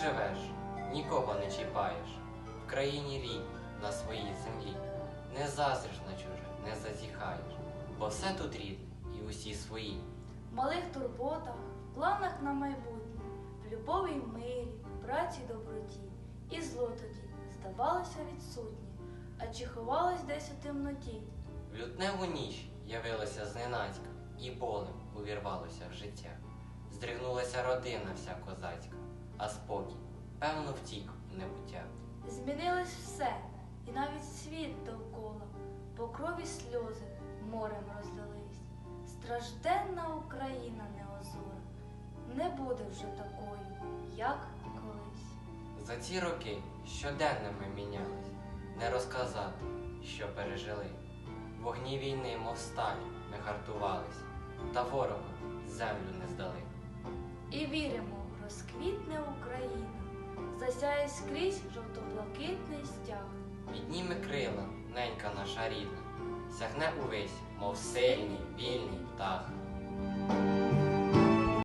живеш, нікого не чіпаєш, в країні рідні, на своїй землі. Не заздриш на чуже, не зазіхаєш, бо все тут рідне і усі свої. В малих турботах, в планах на майбутнє, в любові й мирі, в праці й доброті, і зло тоді здавалося відсутнє, а чи ховалось десь у темноті. В лютневу ніч явилася зненацька, і болем увірвалося в життя. Здригнулася родина вся козацька а спокій, певно, втік у небуття. Змінилось все, і навіть світ довкола, по крові сльози морем розлились. Стражденна Україна неозора не буде вже такою, як колись. За ці роки щоденно ми мінялись, не розказати, що пережили. Вогні війни, мов сталі, ми хартувались, та ворогу землю не здали. І віримо, засяє скрізь жовто-блакитний стяг. Підніме крила, ненька наша рідна, сягне увесь, мов сильний, вільний птах.